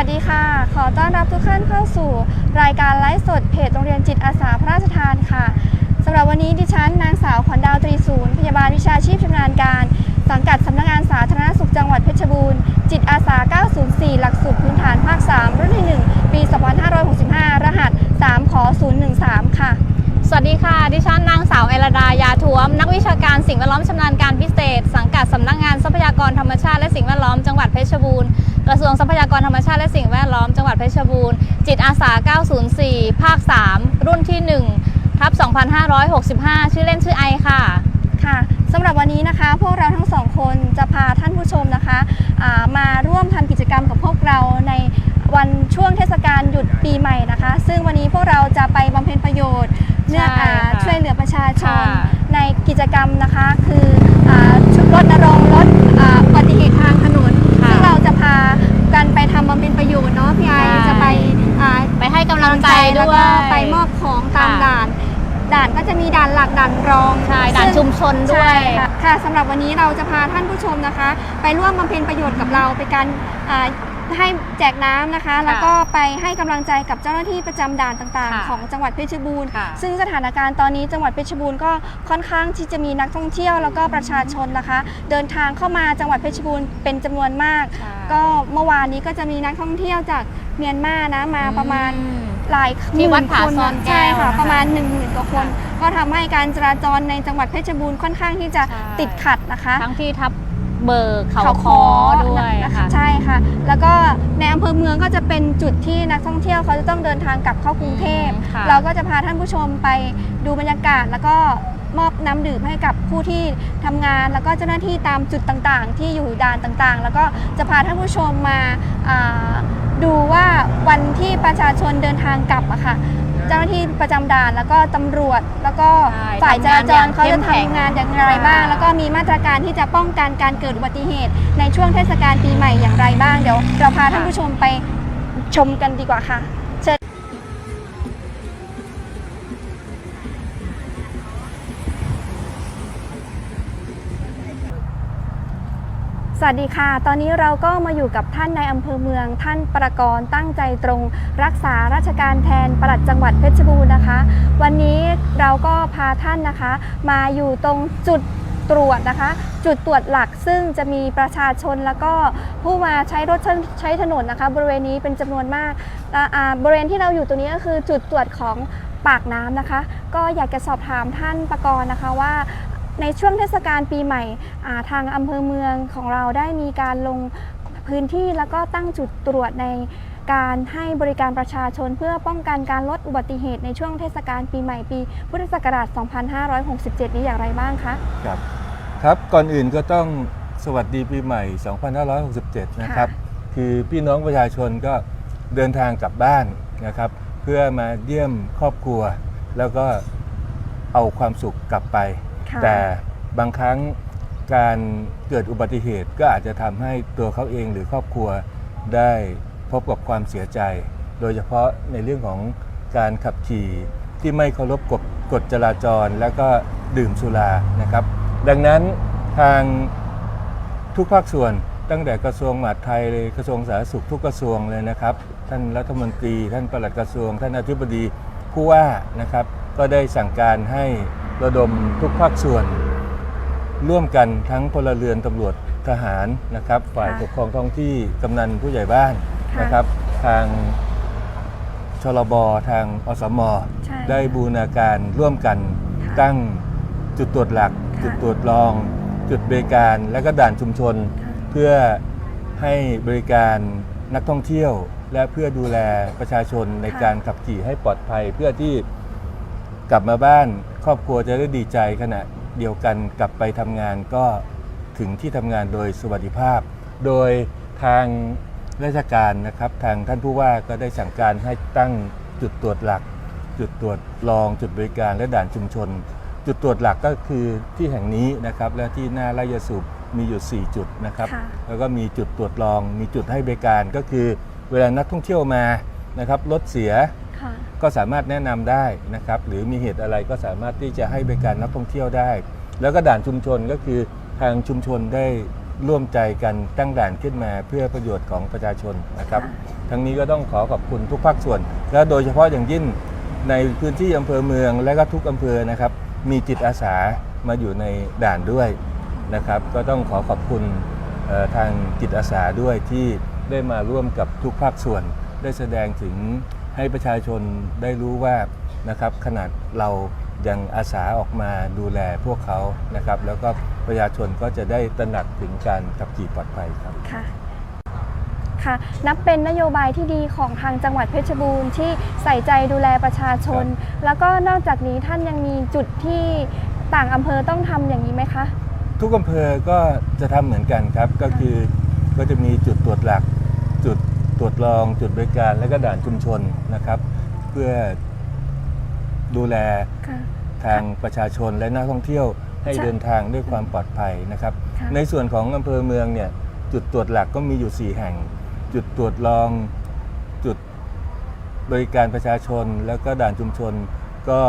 วัสดีค่ะ ขอต้อนรับทุกท่านเข้าสู่ รายการไลฟ์สดเพจโรงเรียนจิตอาสาพระราชทานค่ะสำหรับวันนี้ดิฉันนางสาวขวัญดาวตรีศูนย์พยาบาลวิชาชีพชำนาญการ สังกัดสำนักงานสาธารณสุขจังหวัดเพชรบูรณ์จิตอาสา 904 หลักสูตรพื้นฐานภาค 3 รุ่นที่ 1 ปี 2565 รหัส 3 ขอ 013 ค่ะ วัสดีค่ะ ดิฉันนางสาวเอลดายาท้วม นักวิชาการสิ่งแวดล้อมชำนาญการพิเศษ สังกัดสำนักงานทรัพยากรธรรมชาติและสิ่งแวดล้อมจังหวัดเพชรบูรณ์กระทรวงทรัพยากรธรรมชาติและสิ่งแวดล้อมจังหวัดเพชรบูรณ์จิตอาสา 904 ภาค 3 รุ่นที่ 1 ทับ 2565 ชื่อเล่นชื่อไอค่ะค่ะสำหรับวันนี้นะคะ พวกเราทั้งสองคนจะพาท่านผู้ชมนะคะอ่ามาร่วมทำกิจกรรมกับพวกเราในวันช่วงเทศกาลหยุดปีใหม่นะคะ ซึ่งวันนี้พวกเราจะไปบำเพ็ญประโยชน์ เนื่องใช่อ่าค่ะช่วยเหลือประชาชน ค่ะ ในกิจกรรมนะคะ คืออาชุดรณรงค์ลดอ่าอุบัติเหตุทางถนนค่ะ ซึ่งเราจะพากันไปทำบำเพ็ญประโยชน์เนาะพี่ไอใช่ จะไปอ่า ไปให้กำลังใจแล้ด้ววก็ย ไปมอบของตามค่ะ ด่าน ด่านก็จะมีด่านหลักด่านรองใช่ด่านซึ่งชุมชนด้วใช่ย ค่ะค่ะสำหรับวันนี้เราจะพาท่านผู้ชมนะคะ ไปร่วมบำเพ็ญประโยชน์กับเราไปการอ่า ให้แจกน้ำนะคะ แล้วก็ไปให้กำลังใจกับเจ้าหน้าที่ประจำด่านต่างค่ะๆ ของจังหวัดเพชรบูรณ์ ค่ะ ซึ่งสถานการณ์ตอนนี้จังหวัดเพชรบูรณ์ก็ค่อนข้างที่จะมีนักท่องเที่ยวแล้วก็ประชาชนนะคะ เดินทางเข้ามาจังหวัดเพชรบูรณ์เป็นจำนวนมาก ใช่ก็เมื่อวานนี้ก็จะมีนักท่องเที่ยวจากเมียนมานะมาประมาณ อืมหลายที่วัดหมื่นผาคนซ่อนแก้ใช่วค่ะนะคะประมาณ 1 0,000กว่าคน ก็ทำให้การจราจรในจังหวัดเพชรบูรณ์ค่อนข้างที่จะใช่ ติดขัดนะคะ ทั้งที่ทับ เบอร์เขาเขาคคออด้วยนะคะค่ะใช่ค่ะ แล้วก็ในอำเภอเมืองก็จะเป็นจุดที่นักท่องเที่ยวเขาจะต้องเดินทางกลับเข้ากรุงเทพอืมค่ะเราก็จะพาท่านผู้ชมไปดูบรรยากาศแล้วก็มอบน้ำดื่มให้กับผู้ที่ทำงาน แล้วก็เจ้าหน้าที่ตามจุดต่างๆ ที่อยู่ด่านต่างๆ แล้วก็จะพาท่านผู้ชมมาอ่าดูว่าวันที่ประชาชนเดินทางกลับอะค่ะ เจ้าหน้าที่ประจำด่าน แล้วก็ตำรวจ แล้วก็ใช่ฝ่ายจราจรทำงานอย่างเขาจะเข้มแข็งทำงานอย่างไรบ้างค่ะแล้วก็มีมาตรการที่จะป้องกันการเกิดอุบัติเหตุ ในช่วงเทศกาลปีใหม่อย่างไรบ้างเดี๋ยวเราพาท่านผู้ชมไปชมกันดีกว่าค่ะ สวัสดีค่ะ ตอนนี้เราก็มาอยู่กับท่านในอำเภอเมือง ท่านประกรณ์ตั้งใจตรง รักษาราชการแทนปลัดจังหวัดเพชรบูรณ์นะคะ วันนี้เราก็พาท่านนะคะ มาอยู่ตรงจุดตรวจนะคะ จุดตรวจหลักซึ่งจะมีประชาชนแล้วก็ผู้มาใช้รถใช้ถนนนะคะ บริเวณนี้เป็นจำนวนมากบริเวณที่เราอยู่ตรงนี้ก็คือจุดตรวจของปากน้ำนะคะ ก็อยากจะสอบถามท่านประกรณ์นะคะว่า ในช่วงเทศกาลปีใหม่อ่าทางอำเภอเมืองของเราได้มีการลงพื้นที่แล้วก็ตั้งจุดตรวจในการให้บริการประชาชนเพื่อป้องกันการลดอุบัติเหตุในช่วงเทศกาลปีใหม่ปี พุทธศักราช 2567 นี้อย่างไรบ้างคะ ครับ ครับ ก่อนอื่นก็ต้องสวัสดีปีใหม่ 2567 นะครับ คือพี่น้องประชาชนก็เดินทางกลับบ้านนะครับ เพื่อมาเยี่ยมครอบครัว แล้วก็เอาความสุขกลับไป ค่ะแต่บางครั้งการเกิดอุบัติเหตุก็อาจจะทำให้ตัวเขาเองหรือครอบครัวได้พบกับความเสียใจ โดยเฉพาะในเรื่องของการขับขี่ที่ไม่เคารพกฎกฎจราจรแล้วก็ดื่มสุรานะครับ ดังนั้นทางทุกภาคส่วนตั้งแต่กระทรวงมหาดไทยเลยกระทรวงสาธารณสุขทุกกระทรวงเลยนะครับ ท่านรัฐมนตรี ท่านปลัดกระทรวง ท่านอธิบดีผู้ว่านะครับ ก็ได้สั่งการให้ ระดมทุกภาคส่วน ร่วมกันทั้งพลเรือนตำรวจทหารนะครับฝ่ายค่ะปกครองท้องที่กำนันผู้ใหญ่บ้านค่ะนะครับ ทางชลบทางอสมใช่ได้บูรณาการร่วมกันค่ะตั้งจุดตรวจหลัก ค่ะ จุดตรวจรอง จุดบริการและก็ด่านชุมชน ค่ะ เพื่อให้บริการนักท่องเที่ยว และเพื่อดูแลประชาชนในการขับขี่ให้ปลอดภัย เพื่อที่กลับมาบ้านค รอบครัวจะได้ดีใจขณะเดียวกันกลับไปทำงานก็ถึงที่ทำงานโดยสวัสดิภาพ โดยทางราชการนะครับ ทางท่านผู้ว่าก็ได้สั่งการให้ตั้งจุดตรวจหลัก จุดตรวจรองจุดบริการและด่านชุมชน จุดตรวจหลักก็คือที่แห่งนี้นะครับ และที่หน้าไร่ยาสูบมีอยู่ 4 จุดนะครับ ค่ะ แล้วก็มีจุดตรวจรอง มีจุดให้บริการก็คือ เวลานักท่องเที่ยวมานะครับรถเสียค่ะ ก็สามารถแนะนำได้นะครับหรือมีเหตุอะไรก็สามารถที่จะให้บริการนักท่องเที่ยวได้ แล้วก็ด่านชุมชนก็คือทางชุมชนได้ร่วมใจกันตั้งด่านขึ้นมาเพื่อประโยชน์ของประชาชนนะครับค่ะทั้งนี้ก็ต้องขอขอบคุณทุกภาคส่วน และโดยเฉพาะอย่างยิ่งในพื้นที่อำเภอเมืองและก็ทุกอำเภอนะครับ มีจิตอาสามาอยู่ในด่านด้วยนะครับ ก็ต้องขอขอบคุณเอ่อทางจิตอาสาด้วยที่ได้มาร่วมกับทุกภาคส่วน ได้แสดงถึง ให้ประชาชนได้รู้ว่านะครับขนาดเรายังอาสาออกมาดูแลพวกเขานะครับ แล้วก็ประชาชนก็จะได้ตระหนักถึงการขับขี่ปลอดภัยครับ ค่ะ ค่ะ นับเป็นนโยบายที่ดีของทางจังหวัดเพชรบูรณ์ที่ใส่ใจดูแลประชาชน แล้วก็นอกจากนี้ท่านยังมีจุดที่ต่างอำเภอต้องทำอย่างนี้ไหมคะ ทุกอำเภอก็จะทำเหมือนกันครับ ก็คือก็จะมีจุดตรวจหลักจุด ตรวจรองจุดบริการและก็ด่านชุมชนนะครับ เพื่อดูแลค่ะทางประชาชนและนักท่องเที่ยวให้ใช่เดินทางด้วยความปลอดภัยนะครับค่ะในส่วนของอำเภอเมืองเนี่ยจุดตรวจหลักก็มีอยู่ 4 แห่ง จุดตรวจรองจุดบริการประชาชน แล้วก็ด่านชุมชนก็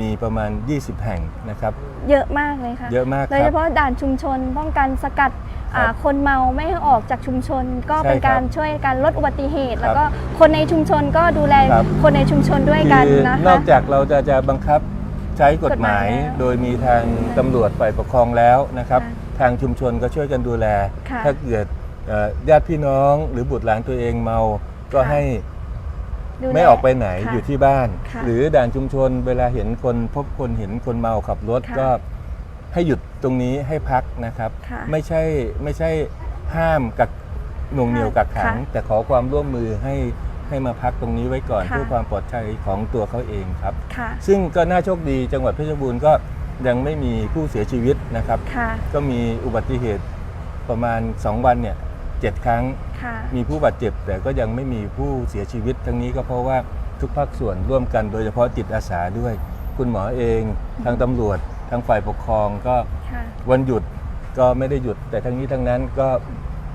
มีประมาณ 20 แห่งนะครับ เยอะมากเลยค่ะเยอะมากคโดยเฉรับพาะด่านชุมชนป้องกันสกัดครับอ่าคนเมาไม่ให้ออกจากชุมชน ก็ใช่เป็นการครับช่วยการลดอุบัติเหตุ ครับแล้วก็คนในชุมชนก็ดูแลครับ คนในชุมชนด้วยกันคือนะนคะ อกจากเราจะจะบังคับใช้กฎหมายกฎหมายแล้วโดยมีทางตำรวจฝ่ายปกครองแล้วนะครับ ค่ะทางชุมชนก็ช่วยกันดูแล ค่ะถ้าเกิดเอ่อญาติพี่น้องหรือบุตรหลานตัวเองเมา ก็ค่ะให้ ดูแลไม่ออกไปไหนค่ะอยู่ที่บ้าน ค่ะหรือด่านชุมชนเวลาเห็นคนพบคนเห็นคนเมาขับรถค่ะก็ให้หยุดตรงนี้ให้พักนะครับ ค่ะไม่ใช่ไม่ใช่ห้ามกักหน่วงเหนียวกักขัง ค่ะแต่ขอความร่วมมือให้ให้มาพักตรงนี้ไว้ก่อนค่ะ เพื่อความปลอดภัยของตัวเขาเองครับ ค่ะ ซึ่งก็น่าโชคดีจังหวัดเพชรบูรณ์ก็ยังไม่มีผู้เสียชีวิตนะครับ ค่ะ ก็มีอุบัติเหตุประมาณ 2 วันเนี่ย เจ็ดครั้ง ค่ะ มีผู้บาดเจ็บ แต่ก็ยังไม่มีผู้เสียชีวิต ทั้งนี้ก็เพราะว่าทุกภาคส่วนร่วมกันโดยเฉพาะจิตอาสาด้วย คุณหมอเอง ทางตำรวจ ทางฝ่ายปกครองก็ค่ะ วันหยุดก็ไม่ได้หยุด แต่ทั้งนี้ทั้งนั้นก็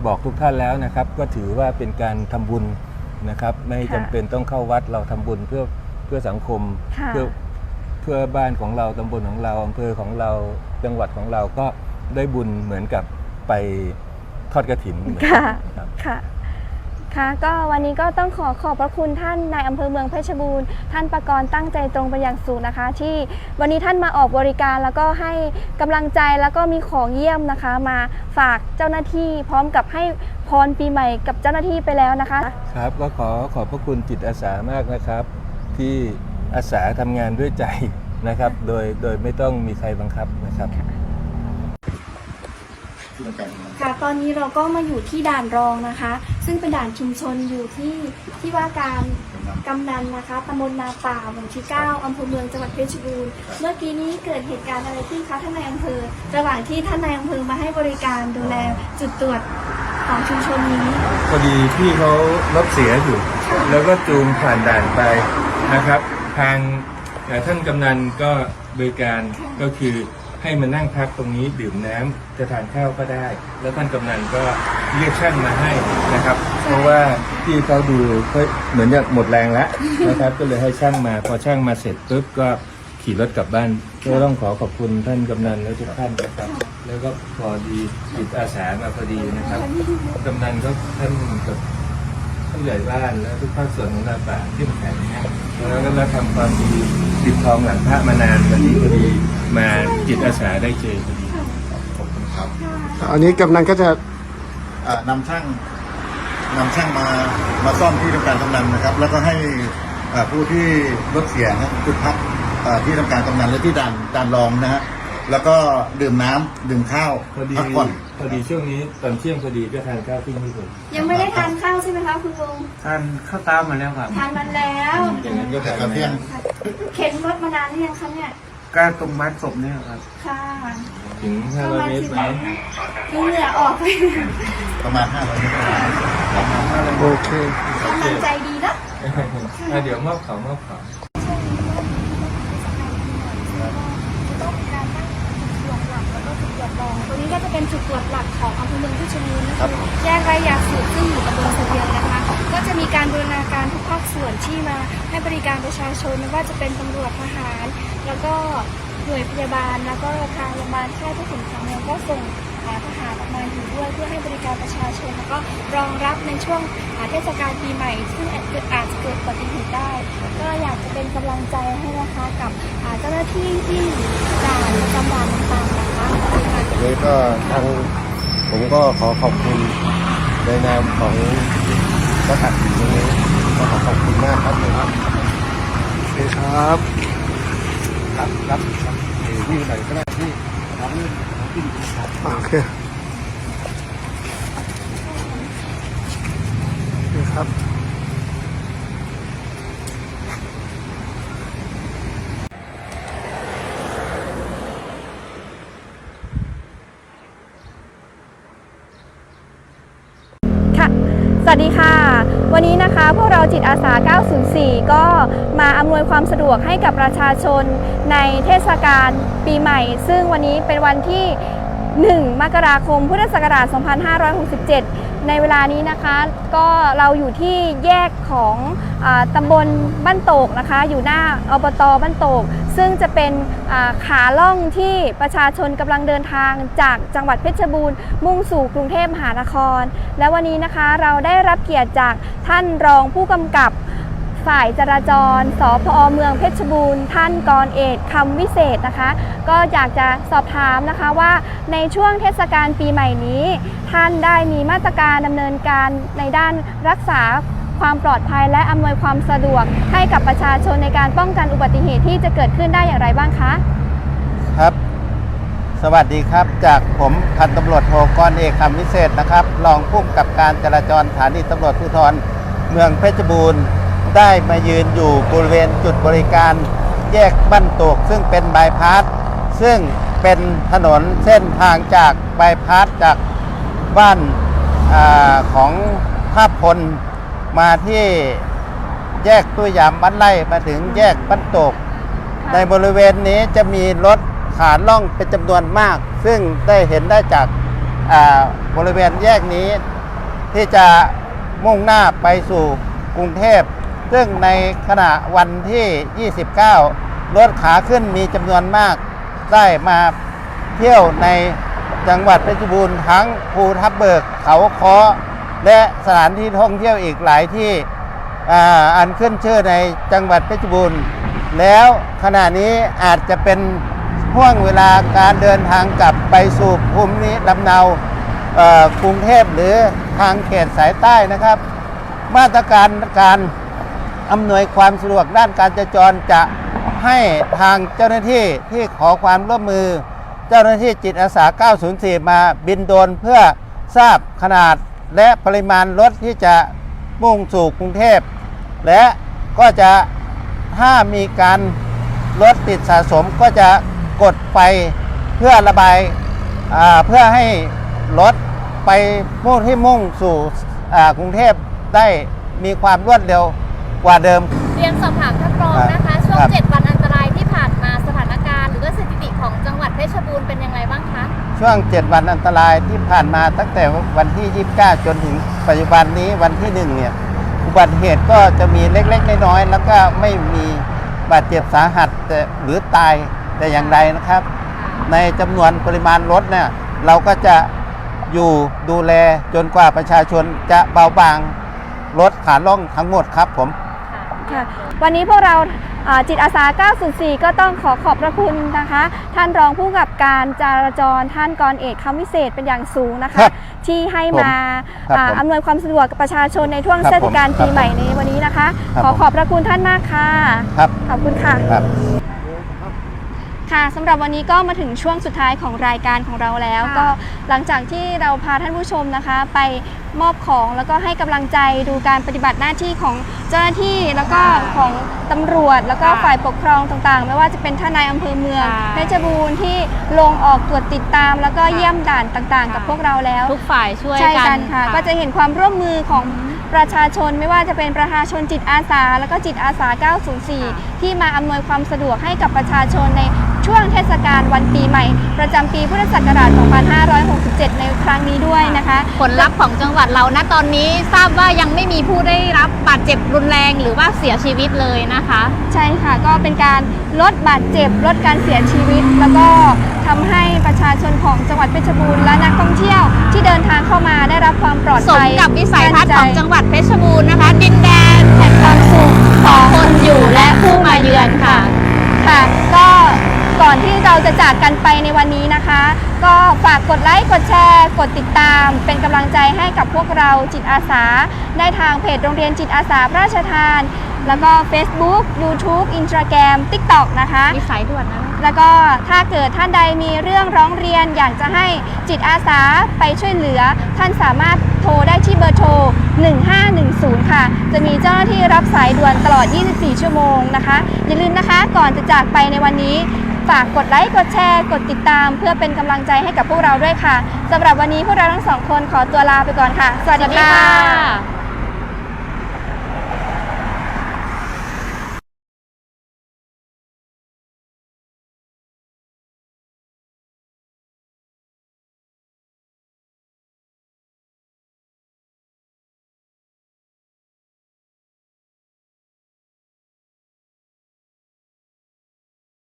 บอกทุกท่านแล้วนะครับ ก็ถือว่าเป็นการทำบุญนะครับ ไม่ค่ะจำเป็นต้องเข้าวัดเราทำบุญเพื่อเพื่อสังคม ค่ะ เพื่อเพื่อบ้านของเราตำบลของเราอำเภอของเราจังหวัดของเราก็ได้บุญเหมือนกับไป ทอดกระถินเหมือนกันค่ะ ครับค่ะ ค่ะ ก็วันนี้ก็ต้องขอขอบพระคุณท่านนายอำเภอเมืองเพชรบูรณ์ ท่านประกรณ์ตั้งใจตรงไปอย่างสูงนะคะ ที่วันนี้ท่านมาออกบริการแล้วก็ให้กำลังใจแล้วก็มีของเยี่ยมนะคะ มาฝากเจ้าหน้าที่พร้อมกับให้พรปีใหม่กับเจ้าหน้าที่ไปแล้วนะคะ ครับก็ขอขอบพระคุณจิตอาสามากนะครับ ที่อาสาทำงานด้วยใจนะครับ โดยโดยไม่ต้องมีใครบังคับนะครับ ค่ะตอนนี้เราก็มาอยู่ที่ด่านรองนะคะ ซึ่งเป็นด่านชุมชนอยู่ที่ที่ว่าการกำนันนะคะตำบลนาป่าหมู่ที่ 9อำเภอเมืองจังหวัดเพชรบูรณ์เมื่อกี้นี้เกิดเหตุการณ์อะไรขึ้นคะท่านนายอำเภอระหว่างที่ท่านนายอำเภอมาให้บริการดูแลจุดตรวจของชุมชนนี้ พอดีพี่เขารถเสียอยู่ แล้วก็จูงผ่านด่านไปนะครับ ทางเอ่อท่านกำนันก็บริการก็คือ ให้มานั่งพักตรงนี้ดื่มน้ำจะทานข้าวก็ได้ แล้วท่านกำนันก็เรียกช่างมาให้นะครับ เพราะว่าพี่เขาดูเขาเหมือนจะหมดแรงแล้วนะครับ ก็เลยให้ช่างมาพอช่างมาเสร็จปุ๊บก็ขี่รถกลับบ้านก็ต้องขอขอบคุณท่านกำนันและทุกท่านนะครับ แล้วก็พอดีจิตอาสามาพอดีนะครับกำนันก็ท่านกับ ผู้ใหญ่บ้านและทุกภาคส่วนของนาป่าเข้มแข็งนะครับแล้วก็เราทำความดีติดทองหลังพระมานานวันนี้พอดีมาจิตอาสาได้เจอพอดีขอบคุณครับอันนี้กำนันก็จะอ่านำช่างนำช่างมามาซ่อมที่ทำการกำนันนะครับ แล้วก็ให้อ่าผู้ที่รถเสียนะจุดพักอ่าที่ทำการกำนันและที่ด่านด่านรองนะฮะแล้วก็ดื่มน้ำดื่มข้าวพอดีพักผ่อน พอดีช่วงนี้ตอนเที่ยงพอดีก็ทานข้าวที่นี่เลยยังไม่ได้ทานข้าวใช่ไหมคะคุณลุงทานข้าวตามมาแล้วครับ ทานมันแล้วอย่างนั้นก็แต่ทานตอนเที่ยงเข็นรถมานานหรือยังคะเนี่ยก็ตรงมัดศพเนี่ยครับ ค่ะถึง500เมตรไหมดูเหงื่อออกไปประมาณห้าร้อยเมตรโอเคกำลังใจดีนะอะเดี๋ยวมอบของมอบข อง ตรงนี้ก็จะเป็นจุดตรวจหลักของอำเภอเมืองเพชรบูรณ์นะคะแยกไรยาสูบซึ่งอยู่ตำบลเสบียงนะคะ ก็จะมีการบูรณาการทุกภาคส่วนที่มาให้บริการประชาชนไม่ว่าจะเป็นตำรวจทหาร แล้วก็หน่วยพยาบาล แล้วก็ทางโรงพยาบาลค่ายผู้ขุนทางเมืองก็ส่งอ่าทหารออกมาอยู่ด้วยเพื่อให้บริการประชาชน แล้วก็รองรับในช่วงอ่าเทศกาลปีใหม่ ซึ่งอาจจะอาจจะเกิดอุบัติเหตุได้ ก็อยากจะเป็นกำลังใจให้นะคะกับอ่าเจ้าหน้าที่ที่ด่านประจำด่านต่างๆนะคะข อันนี้ก็ทางผมก็ขอขอบคุณในนามของรัฐบาลนี้ก็ขอขอบคุณมากครับผมโอเคครับ รับรับวิ่งหน่อยก็ได้ที่รับวิ่งวิ่ครับโอเคโอเคครับ ค่ะ สวัสดีค่ะ วั นนี้นะคะ พวกเราจิตอาสา 904 ก็มาอำนวยความสะดวกให้กับประชาชนในเทศกาลปีใหม่ ซึ่งวันนี้เป็นวันที่ 1 มกราคม พุทธศักราช 2567 ในเวลานี้นะคะ ก็เราอยู่ที่แยกของอตำบลบ้านโตกนะคะ อยู่หน้าอบตบ้านโตก ซึ่งจะเป็นขาล่องที่ประชาชนกำลังเดินทางจากจังหวัดเพชรบูรณ์ มุ่งสู่กรุงเทพมหานคร และวันนี้นะคะเราได้รับเกียรติจากท่านรองผู้กำกับ ฝ่ายจราจร สพอเมืองเพชรบูรณ์ ท่านกรเอกคำวิเศษนะคะ ก็อยากจะสอบถามนะคะว่าในช่วงเทศกาลปีใหม่นี้ ท่านได้มีมาตรการดำเนินการในด้านรักษาความปลอดภัยและอำนวยความสะดวกให้กับประชาชนในการป้องกันอุบัติเหตุที่จะเกิดขึ้นได้อย่างไรบ้างคะครับ สวัสดีครับ จากผมพันตำรวจโทกรเอกคำวิเศษนะครับ รองผู้กำกับการจราจรสถานีตำรวจภูธรเมืองเพชรบูรณ์ ได้มายืนอยู่บริเวณจุดบริการแยกบ้านโตกซึ่งเป็นบายพาสซึ่งเป็นถนนเส้นทางจากบายพาสจากบ้านอาของท่าพลมาที่แยกตุ้ยยามบ้านไร่มาถึงแยกบ้านโตก ในบริเวณนี้จะมีรถขาล่องเป็นจำนวนมาก ซึ่งได้เห็นได้จากอ่าบริเวณแยกนี้ ที่จะมุ่งหน้าไปสู่กรุงเทพ ซึ่งในขณะวันที่ 29 รถขาขึ้นมีจำนวนมาก ได้มาเที่ยวในจังหวัดเพชรบูรณ์ทั้งภูทับเบิกเขาค้อและสถานที่ท่องเที่ยวอีกหลายที่อ,อันขึ้นชื่อในจังหวัดเพชรบูรณ์ แล้วขณะนี้อาจจะเป็นห่วงเวลาการเดินทางกลับไปสู่ภูมิลำเนากรุงเทพหรือทางเขตสายใต้นะครับ มาตรการการ อำนวยความสะดวกด้านการจราจรจะให้ทางเจ้าหน้าที่ที่ขอความร่วมมือ เจ้าหน้าที่จิตอาสา 904 มาบินโดรนเพื่อทราบขนาดและปริมาณรถที่จะมุ่งสู่กรุงเทพ และก็จะถ้ามีการรถติดสะสมก็จะกดไฟเพื่อระบายาเพื่อให้รถไปมุ่งที่มุ่งสู่กรุงเทพได้มีความรวดเร็ว กว่าเดิม เรียนสอบถามท่านรองนะคะ ช่วง ครับ 7 วันอันตรายที่ผ่านมาสถานการณ์ หรือว่าสถิติของจังหวัดเพชรบูรณ์เป็นยังไงบ้างคะ ช่วง 7 วันอันตรายที่ผ่านมาตั้งแต่วันที่ 29 จนถึงปัจจุบันนี้วันที่ 1 เนี่ย อุบัติเหตุก็จะมีเล็กๆ น้อยๆ แล้วก็ไม่มีบาดเจ็บสาหัสแต่หรือตายแต่อย่างใดนะครับ ในจำนวนปริมาณรถเนี่ยเราก็จะอยู่ดูแลจนกว่าประชาชนจะเบาบางรถขาล่องทั้งหมดครับผม ค่ะ วันนี้พวกเราอ่าจิตอาสา 904 ก็ต้องขอขอบพระคุณนะคะ ท่านรองผู้กำกับการจราจรท่านกรเอกคำวิเศษเป็นอย่างสูงนะครัคะบที่ให้ผมมาครับอ่าผมอำนวยความสะดวกกับประชาชนในช่วงครับเทศกาลผมปีใหม่ในวันนี้นะคะครับขอผมขอบพระคุณท่านมากค่ะครับขอบคุณค่ะ ครับค่ะสำหรับวันนี้ก็มาถึงช่วงสุดท้ายของรายการของเราแล้ว ค่ะ ก็หลังจากที่เราพาท่านผู้ชมนะคะ ไปมอบของแล้วก็ให้กำลังใจดูการปฏิบัติหน้าที่ของเจ้าหน้าที่แล้วก็ของตำรวจแล้วก็ค่ะฝ่ายปกครองต่างๆ ไม่ว่าจะเป็นท่านนายอำเภอเมืองค่ะเพชรบูรณ์ที่ลงออกตรวจติดตาม แล้วก็ค่ะเยี่ยมด่านต่างๆกับค่ะพวกเราแล้ว ทุกฝ่ายช่วยใช่กักันนค่ะ ก็จะเห็นความร่วมมือของประชาชนไม่ว่าจะเป็นประชาชนจิตอาสา แล้วก็จิตอาสา 904 ที่มาอำนวยความสะดวกให้กับประชาชนใน ช่วงเทศกาลวันปีใหม่ ประจำปีพุทธศักราช 2567 ในครั้งนี้ด้วยนะคะ ผลลัพธ์ของจังหวัดเราณตอนนี้ทราบว่ายังไม่มีผู้ได้รับบาดเจ็บรุนแรงหรือว่าเสียชีวิตเลยนะคะ ใช่ค่ะก็เป็นการลดบาดเจ็บ ลดการเสียชีวิต แล้วก็ททำให้ประชาชนของจังหวัดเพชรบูรณ์และนักท่องเที่ยวที่เดินทางเข้ามาได้รับความปลอดสมภัยกับวิสัยทัศน์ของมั่นใจจังหวัดเพชรบูรณ์นะคะ ดินแดนแห่งความสุขของคนอยู่และผู้มาเยือนค่ะค่ะก็ก่อนที่เรา จะจากกันไปในวันนี้นะคะ ก็ฝากกดไลค์ กดแชร์ กดติดตาม เป็นกำลังใจให้กับพวกเราจิตอาสา ได้ทางเพจโรงเรียนจิตอาสาพระราชทาน แล้วก็ Facebook YouTube Instagram TikTok นะคะวิสัยด่วนนะแล้วก็ถ้าเกิดท่านใดมีเรื่องร้องเรียนอยากจะให้จิตอาสาไปช่วยเหลือ ท่านสามารถโทรได้ที่เบอร์โทร 1510 ค่ะ จะมีเจ้าหน้าที่รับสายด่วนตลอด 24 ชั่วโมงนะคะ อย่าลืมนะคะก่อนจะจากไปในวันนี้ ฝากกดไลค์ กดแชร์ กดติดตาม เพื่อเป็นกำลังใจให้กับพวกเราด้วยค่ะสำหรับวันนี้พวกเราทั้งสองคนขอตัวลาไปก่อนค่ะ สวัสดีค่ะ